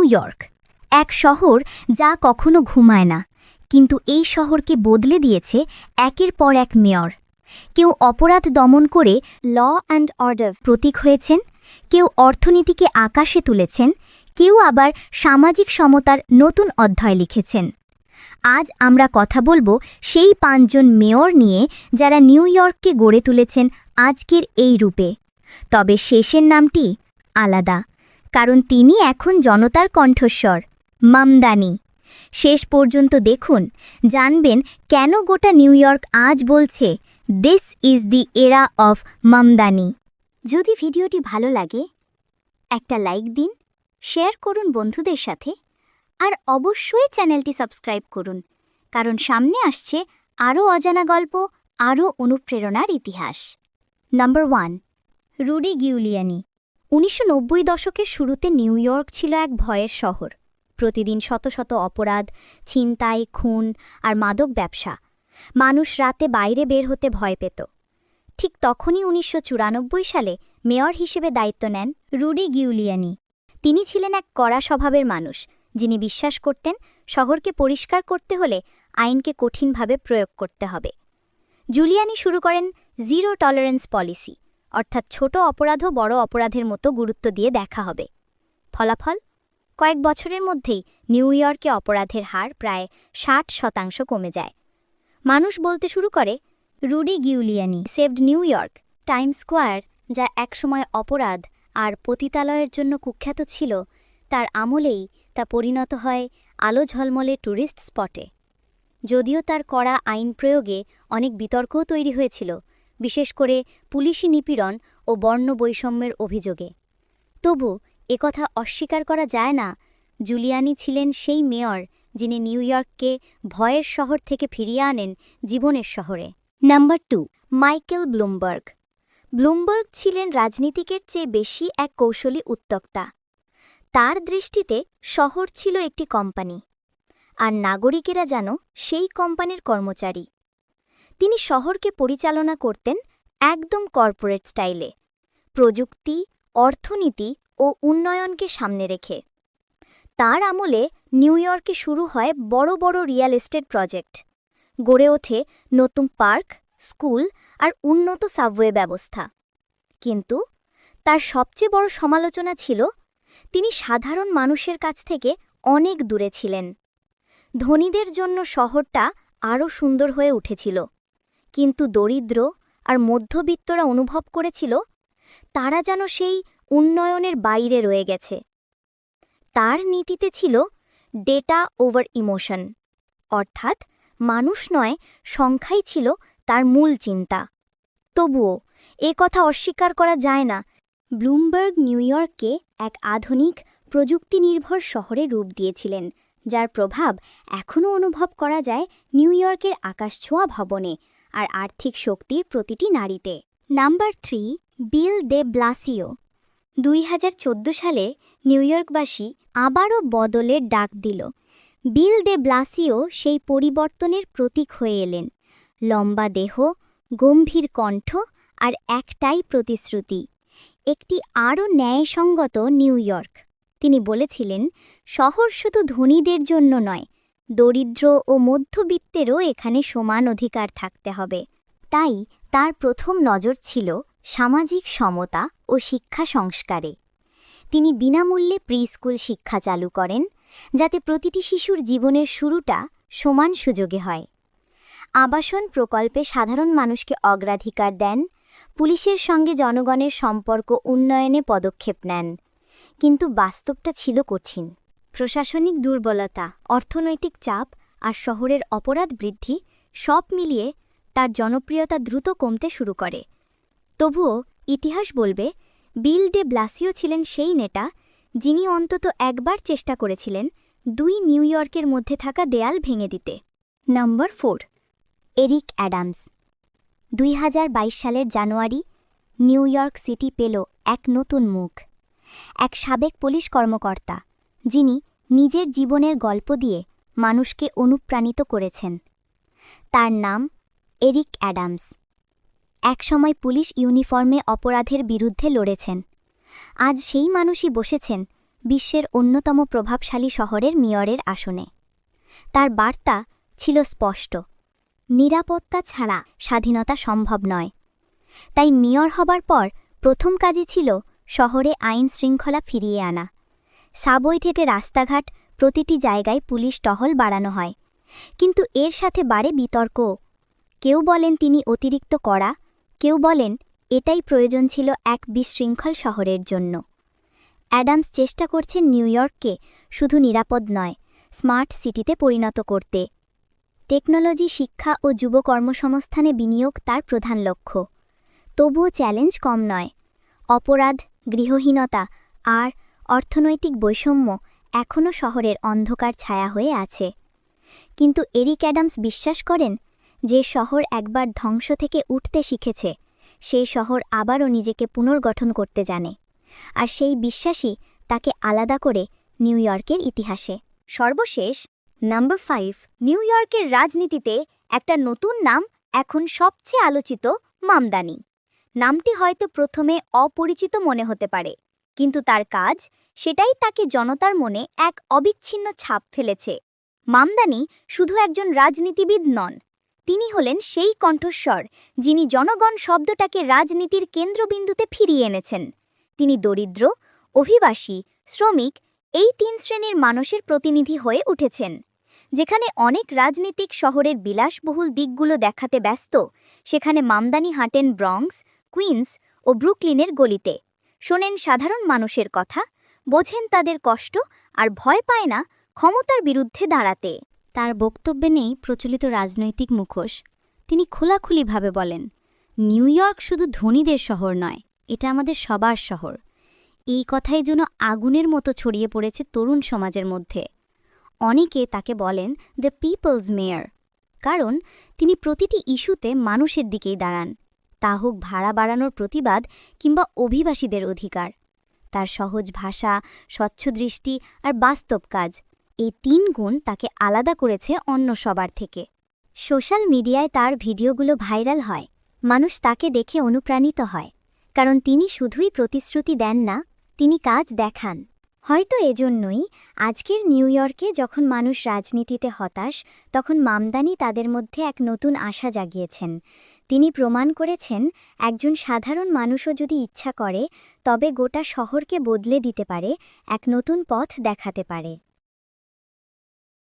New York, এক শহর যা কখনো ঘুমায় না, কিন্তু এই শহরকে বদলে দিয়েছে একের পর এক মেয়র। কেউ অপরাধ দমন করে ল অ্যান্ড অর্ডার প্রতীক হয়েছেন, কেউ অর্থনীতিকে আকাশে তুলেছেন, কেউ আবার সামাজিক সমতার নতুন অধ্যায় লিখেছেন। আজ আমরা কথা বলব সেই পাঁচজন মেয়র নিয়ে যারা নিউ ইয়র্ককে গড়ে তুলেছেন আজকের এই রূপে। তবে শেষের নামটি আলাদা। কারণ তিনি এখন জনতার কণ্ঠস্বর। মামদানি। শেষ পর্যন্ত দেখুন, জানবেন কেন গোটা নিউ ইয়র্ক আজ বলছে দিস ইজ দি এরা অফ মামদানি। যদি ভিডিওটি ভালো লাগে, একটা লাইক দিন, শেয়ার করুন বন্ধুদের সাথে, আর অবশ্যই চ্যানেলটি সাবস্ক্রাইব করুন, কারণ সামনে আসছে আরও অজানা গল্প, আরও অনুপ্রেরণার ইতিহাস। Number one, Rudy Giuliani. উনিশশো নব্বই দশকের শুরুতে নিউ ইয়র্ক ছিল এক ভয়ের শহর। প্রতিদিন শত শত অপরাধ, ছিনতাই, খুন আর মাদক ব্যবসা। মানুষ রাতে বাইরে বের হতে ভয় পেত। ঠিক তখনই উনিশশো চুরানব্বই সালে মেয়র হিসেবে দায়িত্ব নেন রুডি গিউলিয়ানি। তিনি ছিলেন এক কড়া স্বভাবের মানুষ, যিনি বিশ্বাস করতেন শহরকে পরিষ্কার করতে হলে আইনকে কঠিনভাবে প্রয়োগ করতে হবে। জুলিয়ানি শুরু করেন জিরো টলারেন্স পলিসি। অর্থাৎ ছোট অপরাধও বড় অপরাধের মতো গুরুত্ব দিয়ে দেখা হবে। ফলাফল? কয়েক বছরের মধ্যেই নিউ ইয়র্কে অপরাধের হার প্রায় ষাট শতাংশ কমে যায়। মানুষ বলতে শুরু করে Rudy Giuliani, saved New York Time Square, যা একসময় অপরাধ আর পতিতালয়ের জন্য কুখ্যাত ছিল, তার আমলেই তা পরিণত হয় আলো ঝলমলে ট্যুরিস্ট স্পটে। যদিও তার করা আইন প্রয়োগে অনেক বিতর্কও তৈরি হয়েছিল বিশেষ করে পুলিশি নিপীড়ন ও বর্ণ বৈষম্যের অভিযোগে। তবু একথা অস্বীকার করা যায় না। জুলিয়ানি ছিলেন সেই মেয়র যিনি নিউ ইয়র্ককে ভয়ের শহর থেকে ফিরিয়ে আনেন জীবনের শহরে। Number two, Michael Bloomberg. Bloomberg ছিলেন রাজনীতিকের চেয়ে বেশি এক কৌশলী উত্তক্তা। তার দৃষ্টিতে শহর ছিল একটি কোম্পানি। আর নাগরিকেরা যেন সেই কোম্পানির কর্মচারী। তিনি শহরকে পরিচালনা করতেন একদম কর্পোরেট স্টাইলে। প্রযুক্তি, অর্থনীতি ও উন্নয়নকে সামনে রেখে। তার আমলে নিউ ইয়র্কে শুরু হয় বড় বড় রিয়েল এস্টেট প্রজেক্ট। গড়ে ওঠে নতুন পার্ক, স্কুল আর উন্নত সাবওয়ে ব্যবস্থা। কিন্তু তার সবচেয়ে বড় সমালোচনা ছিল, তিনি সাধারণ মানুষের কাছ থেকে অনেক দূরে ছিলেন। ধনীদের জন্য শহরটা আরও সুন্দর হয়ে উঠেছিল। কিন্তু দরিদ্র আর মধ্যবিত্তরা অনুভব করেছিল, তারা যেন সেই উন্নয়নের বাইরে রয়ে গেছে। তার নীতিতে ছিল ডেটা ওভার ইমোশন, অর্থাৎ মানুষ নয়, সংখ্যাই ছিল তার মূল চিন্তা। তবুও এ কথা অস্বীকার করা যায় না, ব্লুমবার্গ নিউ ইয়র্ককে এক আধুনিক প্রযুক্তি নির্ভর শহরে রূপ দিয়েছিলেন, যার প্রভাব এখনও অনুভব করা যায় নিউ ইয়র্কের আকাশছোঁয়া ভবনে আর আর্থিক শক্তির প্রতিটি নারীতে। Number three, Bill de Blasio. দুই হাজার চোদ্দ সালে নিউ ইয়র্কবাসী আবারও বদলের ডাক দিল। বিল দে ব্লাসিও সেই পরিবর্তনের প্রতীক হয়ে এলেন। লম্বা দেহ, গম্ভীর কণ্ঠ আর একটাই প্রতিশ্রুতি। একটি আরও ন্যায়সঙ্গত নিউ ইয়র্ক। তিনি বলেছিলেন, শহর শুধু ধনীদের জন্য নয় দরিদ্র ও মধ্যবিত্তেরও এখানে সমান অধিকার থাকতে হবে। তাই তার প্রথম নজর ছিল সামাজিক সমতা ও শিক্ষা সংস্কারে। তিনি বিনামূল্যে প্রি স্কুল শিক্ষা চালু করেন, যাতে প্রতিটি শিশুর জীবনের শুরুটা সমান সুযোগে হয়। আবাসন প্রকল্পে সাধারণ মানুষকে অগ্রাধিকার দেন, পুলিশের সঙ্গে জনগণের সম্পর্ক উন্নয়নে পদক্ষেপ নেন। কিন্তু বাস্তবটা ছিল কঠিন। প্রশাসনিক দুর্বলতা, অর্থনৈতিক চাপ আর শহরের অপরাধ বৃদ্ধি সব মিলিয়ে তার জনপ্রিয়তা দ্রুত কমতে শুরু করে। তবুও ইতিহাস বলবে, বিল ডে ব্লাসিও ছিলেন সেই নেতা যিনি অন্তত একবার চেষ্টা করেছিলেন দুই নিউ ইয়র্কের মধ্যে থাকা দেয়াল ভেঙে দিতে। Number four, Eric Adams. দুই হাজার বাইশ সালের জানুয়ারি নিউ ইয়র্ক সিটি পেল এক নতুন মুখ, এক সাবেক পুলিশ কর্মকর্তা। যিনি নিজের জীবনের গল্প দিয়ে মানুষকে অনুপ্রাণিত করেছেন। তার নাম এরিক অ্যাডামস। একসময় পুলিশ ইউনিফর্মে অপরাধের বিরুদ্ধে লড়েছেন। আজ সেই মানুষই বসেছেন বিশ্বের অন্যতম প্রভাবশালী শহরের মেয়রের আসনে। তার বার্তা ছিল স্পষ্ট, নিরাপত্তা ছাড়া স্বাধীনতা সম্ভব নয়। তাই মেয়র হবার পর প্রথম কাজই ছিল শহরে আইন শৃঙ্খলা ফিরিয়ে আনা। সাবই থেকে রাস্তাঘাট, প্রতিটি জায়গায় পুলিশ টহল বাড়ানো হয়। কিন্তু এর সাথে বাড়ে বিতর্ক। কেউ বলেন তিনি অতিরিক্ত করা কেউ বলেন এটাই প্রয়োজন ছিল এক বিশৃঙ্খল শহরের জন্য। অ্যাডামস চেষ্টা করছেন নিউ ইয়র্ককে শুধু নিরাপদ নয়, স্মার্ট সিটিতে পরিণত করতে। টেকনোলজি, শিক্ষা ও যুব কর্মসংস্থানে বিনিয়োগ তার প্রধান লক্ষ্য। তবুও চ্যালেঞ্জ কম নয়। অপরাধ, গৃহহীনতা, আর অর্থনৈতিক বৈষম্য এখনও শহরের অন্ধকার ছায়া হয়ে আছে। কিন্তু এরিক অ্যাডামস বিশ্বাস করেন, যে শহর একবার ধ্বংস থেকে উঠতে শিখেছে, সেই শহর আবারও নিজেকে পুনর্গঠন করতে জানে। আর সেই বিশ্বাসই তাকে আলাদা করে নিউ ইয়র্কের ইতিহাসে। সর্বশেষ, নাম্বার ফাইভ, নিউ ইয়র্কের রাজনীতিতে একটা নতুন নাম এখন সবচেয়ে আলোচিত মামদানি। নামটি হয়তো প্রথমে অপরিচিত মনে হতে পারে, কিন্তু তার কাজ সেটাই তাকে জনতার মনে এক অবিচ্ছিন্ন ছাপ ফেলেছে। মামদানি শুধু একজন রাজনীতিবিদ নন, তিনি হলেন সেই কণ্ঠস্বর যিনি জনগণ শব্দটাকে রাজনীতির কেন্দ্রবিন্দুতে ফিরিয়ে এনেছেন। তিনি দরিদ্র, অভিবাসী, শ্রমিক, এই তিন শ্রেণির মানুষের প্রতিনিধি হয়ে উঠেছেন। যেখানে অনেক রাজনীতিক শহরের বিলাসবহুল দিকগুলো দেখাতে ব্যস্ত, সেখানে মামদানি হাঁটেন ব্রঙ্কস কুইন্স ও ব্রুকলিনের গলিতে। শোনেন সাধারণ মানুষের কথা বোঝেন তাদের কষ্ট আর ভয় পায় না ক্ষমতার বিরুদ্ধে দাঁড়াতে। তার বক্তব্যে নেই প্রচলিত রাজনৈতিক মুখোশ। তিনি খোলাখুলিভাবে বলেন, নিউ ইয়র্ক শুধু ধনীদের শহর নয়, এটা আমাদের সবার শহর। এই কথাই যেন আগুনের মতো ছড়িয়ে পড়েছে তরুণ সমাজের মধ্যে। অনেকে তাকে বলেন, দ্য পিপলস মেয়র। কারণ, তিনি প্রতিটি ইস্যুতে মানুষের দিকেই দাঁড়ান। তা হোক ভাড়া বাড়ানোর প্রতিবাদ কিংবা অভিবাসীদের অধিকার। তার সহজ ভাষা, স্বচ্ছ দৃষ্টি আর বাস্তব কাজ। এই তিন গুণ তাকে আলাদা করেছে অন্য সবার থেকে। সোশ্যাল মিডিয়ায় তার ভিডিওগুলো ভাইরাল হয়। মানুষ তাকে দেখে অনুপ্রাণিত হয়। কারণ তিনি শুধুই প্রতিশ্রুতি দেন না, তিনি কাজ দেখান। হয়তো এজন্যই আজকের নিউ ইয়র্কে যখন মানুষ রাজনীতিতে হতাশ, তখন মামদানি তাদের মধ্যে এক নতুন আশা জাগিয়েছেন। তিনি প্রমাণ করেছেন, একজন সাধারণ মানুষও যদি ইচ্ছা করে, তবে গোটা শহরকে বদলে দিতে পারে, এক নতুন পথ দেখাতে পারে।